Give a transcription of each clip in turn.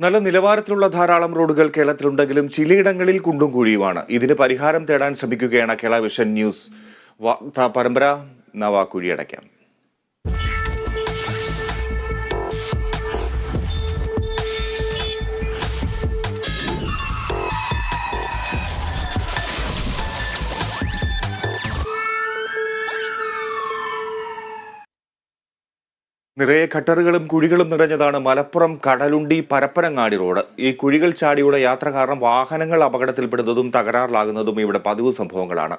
നല്ല നിലവാരത്തിലുള്ള ധാരാളം റോഡുകൾ കേരളത്തിലുണ്ടെങ്കിലും ചിലയിടങ്ങളിൽ കുണ്ടും കുഴിയുമാണ്. ഇതിന് പരിഹാരം തേടാൻ ശ്രമിക്കുകയാണ് കേരള വിഷൻ ന്യൂസ്. വാർത്താ പരമ്പര നവാ കുഴിയടയ്ക്കാം. നിറയെ ഖട്ടറുകളും കുഴികളും നിറഞ്ഞതാണ് മലപ്പുറം കടലുണ്ടി പരപ്പനങ്ങാടി റോഡ്. ഈ കുഴികൾ ചാടിയുള്ള യാത്ര കാരണം വാഹനങ്ങൾ അപകടത്തിൽപ്പെടുന്നതും തകരാറിലാകുന്നതും ഇവിടെ പതിവ് സംഭവങ്ങളാണ്.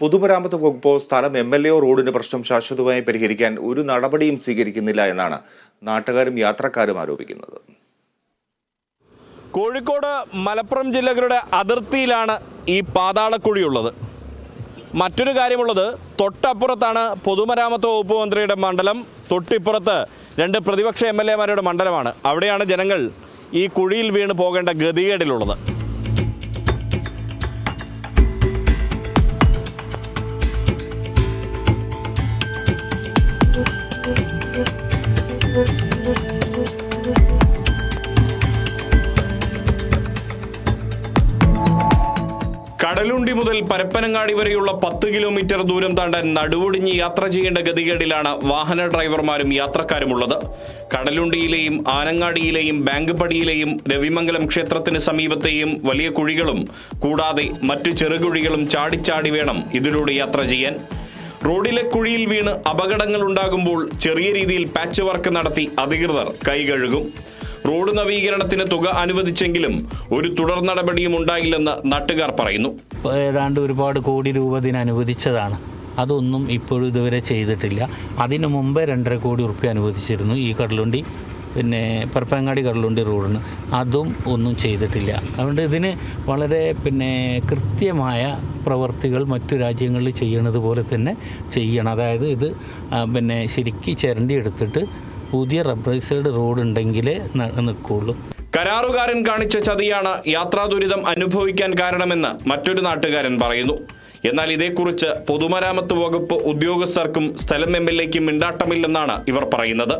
പൊതുമരാമത്ത് വകുപ്പോ സ്ഥലം എം എൽ എ റോഡിന് പ്രശ്നം ശാശ്വതമായി പരിഹരിക്കാൻ ഒരു നടപടിയും സ്വീകരിക്കുന്നില്ല എന്നാണ് നാട്ടുകാരും യാത്രക്കാരും ആരോപിക്കുന്നത്. കോഴിക്കോട് മലപ്പുറം ജില്ലകളുടെ അതിർത്തിയിലാണ് ഈ പാതാളക്കുഴിയുള്ളത് മറ്റൊരു കാര്യമുള്ളത് തൊട്ടപ്പുറത്താണ് പൊതുമരാമത്ത് വകുപ്പ് മന്ത്രിയുടെ മണ്ഡലം. തൊട്ടിപ്പുറത്ത് രണ്ട് പ്രതിപക്ഷ എം എൽ എമാരുടെ മണ്ഡലമാണ്. അവിടെയാണ് ജനങ്ങൾ ഈ കുഴിയിൽ വീണ് പോകേണ്ട ഗതികേടിലുള്ളത്. കടലുണ്ടി മുതൽ പരപ്പനങ്ങാടി വരെയുള്ള പത്ത് കിലോമീറ്റർ ദൂരം താണ്ട നടുവൊടിഞ്ഞ് യാത്ര ചെയ്യേണ്ട ഗതികേടിലാണ് വാഹന ഡ്രൈവർമാരും യാത്രക്കാരുമുള്ളത്. കടലുണ്ടിയിലെയും ആനങ്ങാടിയിലെയും ബാങ്ക് പടിയിലെയും രവിമംഗലം ക്ഷേത്രത്തിന് സമീപത്തെയും വലിയ കുഴികളും കൂടാതെ മറ്റു ചെറുകുഴികളും ചാടിച്ചാടി വേണം ഇതിലൂടെ യാത്ര ചെയ്യാൻ. റോഡിലെ കുഴിയിൽ വീണ് അപകടങ്ങൾ ഉണ്ടാകുമ്പോൾ ചെറിയ രീതിയിൽ പാച്ച് വർക്ക് നടത്തി അധികൃതർ കൈകഴുകും റോഡ് നവീകരണത്തിന് തുക അനുവദിച്ചെങ്കിലും ഒരു തുടർ നടപടിയും ഉണ്ടായില്ലെന്ന് നാട്ടുകാർ പറയുന്നു. ഏതാണ്ട് ഒരുപാട് കോടി രൂപ ഇതിന് അനുവദിച്ചതാണ്. അതൊന്നും ഇപ്പോഴും ഇതുവരെ ചെയ്തിട്ടില്ല. അതിനു മുമ്പേ രണ്ടര കോടി ഉറുപ്പ്യ അനുവദിച്ചിരുന്നു ഈ കടലുണ്ടി പിന്നെ പരപ്പനങ്ങാടി കടലുണ്ടി റോഡിന്. അതും ഒന്നും ചെയ്തിട്ടില്ല. അതുകൊണ്ട് ഇതിന് വളരെ പിന്നെ കൃത്യമായ പ്രവർത്തികൾ മറ്റു രാജ്യങ്ങളിൽ ചെയ്യണത് പോലെ തന്നെ ചെയ്യണം. അതായത് ഇത് പിന്നെ ശരിക്ക് ചിരണ്ടി എടുത്തിട്ട് പുതിയ റബ്ബറൈസേഡ് റോഡ് ഉണ്ടെങ്കിലേ നിൽക്കുകയുള്ളൂ നിൽക്കുള്ളൂ കരാറുകാരൻ കാണിച്ച ചതിയാണ് യാത്രാ ദുരിതം അനുഭവിക്കാൻ കാരണമെന്ന് മറ്റൊരു നാട്ടുകാരൻ പറയുന്നു. എന്നാൽ ഇതേക്കുറിച്ച് പൊതുമരാമത്ത് വകുപ്പ് ഉദ്യോഗസ്ഥർക്കും സ്ഥലം എം എൽ എക്കും മിണ്ടാട്ടമില്ലെന്നാണ് ഇവർ പറയുന്നത്.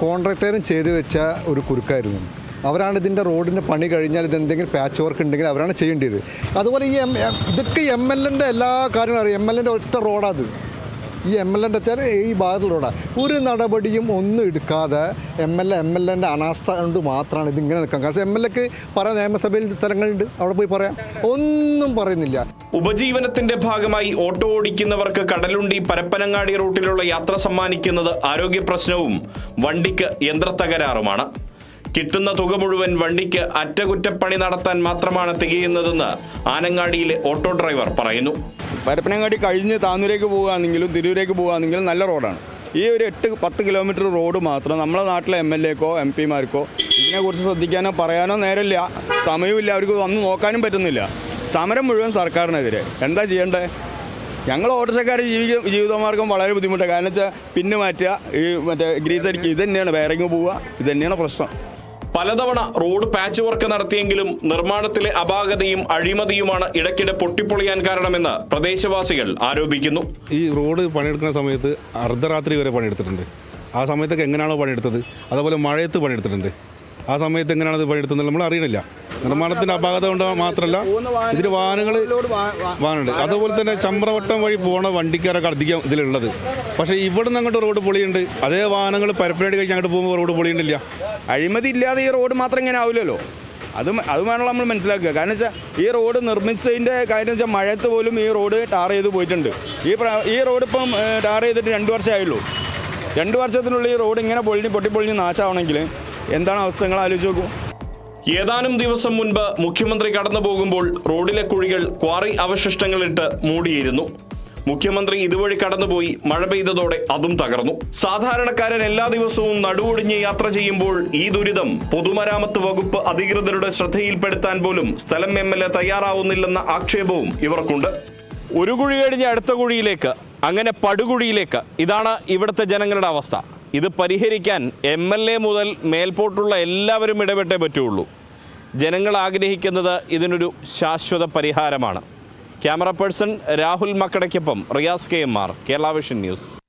കോൺട്രാക്ടറും ചെയ്തു വെച്ച ഒരു കുരുക്കായിരുന്നു. അവരാണ് ഇതിന്റെ റോഡിന്റെ പണി കഴിഞ്ഞാൽ ഇതെന്തെങ്കിലും പാച്ച് വർക്ക് ഉണ്ടെങ്കിൽ അവരാണ് ചെയ്യേണ്ടത് അതുപോലെ ഈ എം ഇതൊക്കെ എം എൽ എന്റെ എല്ലാ കാര്യങ്ങളും അറിയാം. എം എൽ എന്റെ ഒറ്റ റോഡാത് ഈ എം എൽ എന്റെ വെച്ചാൽ ഈ ഭാഗത്തിലൂടെ ഒരു നടപടിയും ഒന്നും എടുക്കാതെ M L A M L എന്റെ അനാസ്ഥ കൊണ്ട് മാത്രമാണ് ഇതിങ്ങനെ നിൽക്കാൻ. കാരണം എം എൽ എക്ക് പറയാൻ നിയമസഭയിൽ സ്ഥലങ്ങളുണ്ട്. അവിടെ പോയി പറയാം. ഒന്നും പറയുന്നില്ല. ഉപജീവനത്തിന്റെ ഭാഗമായി ഓട്ടോ ഓടിക്കുന്നവർക്ക് കടലുണ്ടി പരപ്പനങ്ങാടി റൂട്ടിലുള്ള യാത്ര സമ്മാനിക്കുന്നത് ആരോഗ്യ പ്രശ്നവും വണ്ടിക്ക് യന്ത്രത്തകരാറുമാണ്. കിട്ടുന്ന തുക മുഴുവൻ വണ്ടിക്ക് അറ്റകുറ്റപ്പണി നടത്താൻ മാത്രമാണ് തികയുന്നതെന്ന് ആനങ്ങാടിയിലെ ഓട്ടോ ഡ്രൈവർ പറയുന്നു. പരപ്പനങ്ങാടി കഴിഞ്ഞ് താന്നൂരേക്ക് പോവുകയാണെങ്കിലും തിരൂരേക്ക് പോവുകയാണെങ്കിലും നല്ല റോഡാണ്. ഈ ഒരു എട്ട് പത്ത് കിലോമീറ്റർ റോഡ് മാത്രം നമ്മളെ നാട്ടിലെ എം എൽ എക്കോ എം പിമാർക്കോ ഇതിനെക്കുറിച്ച് ശ്രദ്ധിക്കാനോ പറയാനോ നേരമില്ല. സമയമില്ല. അവർക്ക് വന്ന് നോക്കാനും പറ്റുന്നില്ല. സമരം മുഴുവൻ സർക്കാരിനെതിരെ. എന്താ ചെയ്യേണ്ടത് ഞങ്ങൾ ഓട്ടോറിക്ഷക്കാർ ജീവിക ജീവിതമാർഗം വളരെ ബുദ്ധിമുട്ടാണ്. കാരണം വെച്ചാൽ പിന്നെ മാറ്റുക ഈ മറ്റേ ഗ്രീസ് അടിക്കുക ഇത് തന്നെയാണ് വയറിങ് പോവുക. ഇത് തന്നെയാണ് പ്രശ്നം. പലതവണ റോഡ് പാച്ച് വർക്ക് നടത്തിയെങ്കിലും നിർമ്മാണത്തിലെ അപാകതയും അഴിമതിയുമാണ് ഇടയ്ക്കിടെ പൊട്ടിപ്പൊളിയാൻ കാരണമെന്ന് പ്രദേശവാസികൾ ആരോപിക്കുന്നു. ഈ റോഡ് പണിയെടുക്കുന്ന സമയത്ത് അർദ്ധരാത്രി വരെ പണിയെടുത്തിട്ടുണ്ട്. ആ സമയത്തൊക്കെ എങ്ങനെയാണോ പണിയെടുത്തത്? അതുപോലെ മഴയത്ത് പണിയെടുത്തിട്ടുണ്ട്. ആ സമയത്ത് എങ്ങനെയാണ് ഇത് പണിയെടുത്തത് നമ്മൾ അറിയണില്ല. നിർമ്മാണത്തിന്റെ അപാകത കൊണ്ട് മാത്രമല്ല ഇതിൽ വാഹനങ്ങൾ വാഹനമുണ്ട്. അതുപോലെ തന്നെ ചമ്രവട്ടം വഴി പോണ വണ്ടിക്കാരൊക്കെ അധികം ഇതിലുള്ളത്. പക്ഷേ ഇവിടുന്ന് അങ്ങോട്ട് റോഡ് പൊളിയുണ്ട്. അതേ വാഹനങ്ങൾ പരപ്പനടി കഴിഞ്ഞ് അങ്ങോട്ട് പോകുമ്പോൾ റോഡ് പൊളിയുണ്ടില്ല അഴിമതി ഇല്ലാതെ ഈ റോഡ് മാത്രം ഇങ്ങനെ ആവില്ലല്ലോ? അത് അത് വേണം നമ്മൾ മനസ്സിലാക്കുക. കാരണം വെച്ചാൽ ഈ റോഡ് നിർമ്മിച്ചതിന്റെ കാര്യം വെച്ചാൽ മഴയത്ത് പോലും ഈ റോഡ് ടാർ ചെയ്ത് പോയിട്ടുണ്ട്. ഈ ഈ റോഡ് ഇപ്പം ടാർ ചെയ്തിട്ട് രണ്ട് വർഷമായുള്ളൂ രണ്ട് വർഷത്തിനുള്ളിൽ ഈ റോഡ് ഇങ്ങനെ പൊളിഞ്ഞ് പൊട്ടിപ്പൊളിഞ്ഞ് നാശമാവണമെങ്കിൽ എന്താണ് അവസ്ഥ നിങ്ങൾ ആലോചിച്ച് നോക്കൂ. ഏതാനും ദിവസം മുൻപ് മുഖ്യമന്ത്രി കടന്നു പോകുമ്പോൾ റോഡിലെ കുഴികൾ ക്വാറി അവശിഷ്ടങ്ങളിട്ട് മൂടിയിരുന്നു. മുഖ്യമന്ത്രി ഇതുവഴി കടന്നുപോയി മഴ പെയ്തതോടെ അതും തകർന്നു. സാധാരണക്കാരൻ എല്ലാ ദിവസവും നടുവൊടിഞ്ഞ് യാത്ര ചെയ്യുമ്പോൾ ഈ ദുരിതം പൊതുമരാമത്ത് വകുപ്പ് അധികൃതരുടെ ശ്രദ്ധയിൽപ്പെടുത്താൻ പോലും സ്ഥലം എം എൽ എ തയ്യാറാവുന്നില്ലെന്ന ആക്ഷേപവും ഇവർക്കുണ്ട്. ഒരു കുഴി കഴിഞ്ഞ് അടുത്ത കുഴിയിലേക്ക് അങ്ങനെ പടുകുഴിയിലേക്ക്. ഇതാണ് ഇവിടുത്തെ ജനങ്ങളുടെ അവസ്ഥ. ഇത് പരിഹരിക്കാൻ എം എൽ എ മുതൽ മേൽപോട്ടുള്ള എല്ലാവരും ഇടപെട്ടേ പറ്റുള്ളൂ. ജനങ്ങൾ ആഗ്രഹിക്കുന്നത് ഇതിനൊരു ശാശ്വത പരിഹാരമാണ്. Camera person Rahul മക്കടയ്ക്കൊപ്പം Riyas K M R Kerala vision news.